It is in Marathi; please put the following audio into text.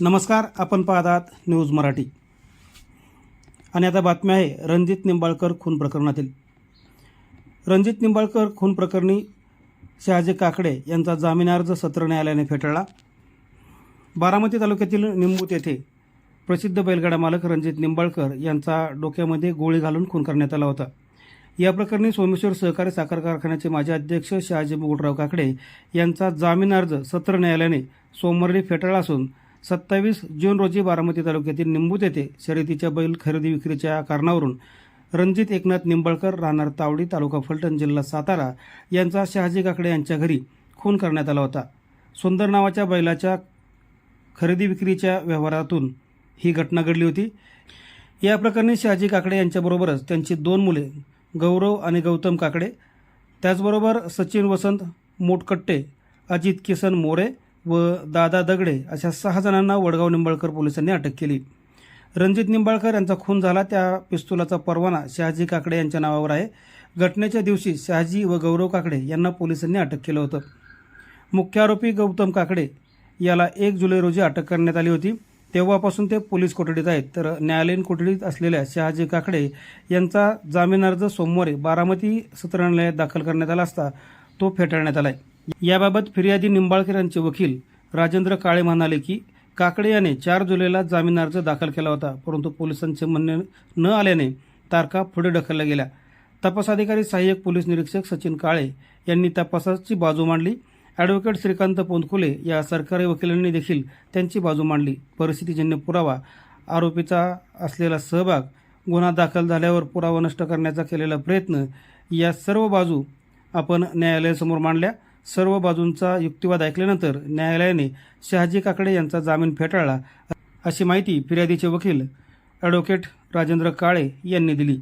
नमस्कार आपण पाहतात न्यूज मराठी. आणि आता बातमी आहे रणजित निंबाळकर खून प्रकरणातील. रणजित निंबाळकर खून प्रकरणी शहाजी काकडे यांचा जामीन अर्ज सत्र न्यायालयाने फेटाळला. बारामती तालुक्यातील निंबूत येथे प्रसिद्ध बैलगाडा मालक रणजित निंबाळकर यांचा डोक्यामध्ये गोळी घालून खून करण्यात आला होता. या प्रकरणी सोमेश्वर सहकारी साखर कारखान्याचे माजी अध्यक्ष शहाजी मुगुटराव काकडे यांचा जामीन अर्ज सत्र न्यायालयाने सोमवारी फेटाळला असून सत्तावीस जून रोजी बारामती तालुक्यातील निंबूत येथे शर्यतीच्या बैल खरेदी विक्रीच्या कारणावरून रणजित एकनाथ निंबाळकर राहणार तावडी तालुका फलटण जिल्हा सातारा यांचा शहाजी काकडे यांच्या घरी खून करण्यात आला होता. सुंदर नावाच्या बैलाच्या खरेदी विक्रीच्या व्यवहारातून ही घटना घडली होती. या प्रकरणी शहाजी काकडे यांच्याबरोबरच त्यांची दोन मुले गौरव आणि गौतम काकडे त्याचबरोबर सचिन वसंत मोटकट्टे अजित किसन मोरे व दादा दगडे अशा सहा जणांना वडगाव निंबाळकर पोलिसांनी अटक केली. रणजित निंबाळकर यांचा खून झाला. त्या पिस्तुलाचा परवाना शहाजी काकडे यांच्या नावावर आहे. घटनेच्या दिवशी शहाजी व गौरव काकडे यांना पोलिसांनी अटक केलं होतं. मुख्य आरोपी गौतम काकडे याला एक जुलै रोजी अटक करण्यात आली होती. तेव्हापासून ते पोलीस कोठडीत आहेत. तर न्यायालयीन कोठडीत असलेल्या शहाजी काकडे यांचा जामीन अर्ज सोमवारी बारामती सत्र न्यायालयात दाखल करण्यात आला असता तो फेटाळण्यात आला आहे याबाबत फिर्यादी निंबाळकर यांचे वकील राजेंद्र काळे म्हणाले की काकडे याने चार जुलैला जामीन अर्ज दाखल केला होता परंतु पोलिसांचे म्हणणे न आल्याने तारखा पुढे ढकलल्या गेल्या. तपास अधिकारी सहाय्यक पोलीस निरीक्षक सचिन काळे यांनी तपासाची बाजू मांडली. ॲडव्होकेट श्रीकांत पोंदखुले या सरकारी वकिलांनी देखील त्यांची बाजू मांडली. परिस्थितीजन्य पुरावा आरोपीचा असलेला सहभाग गुन्हा दाखल झाल्यावर पुरावा नष्ट करण्याचा केलेला प्रयत्न या सर्व बाजू आपण न्यायालयासमोर मांडल्या. सर्व बाजूंचा युक्तिवाद ऐकल्यानंतर न्यायालयाने शहाजी काकडे यांचा जामीन फेटाळला अशी माहिती फिर्यादीचे वकील ॲडव्होकेट राजेंद्र काळे यांनी दिली.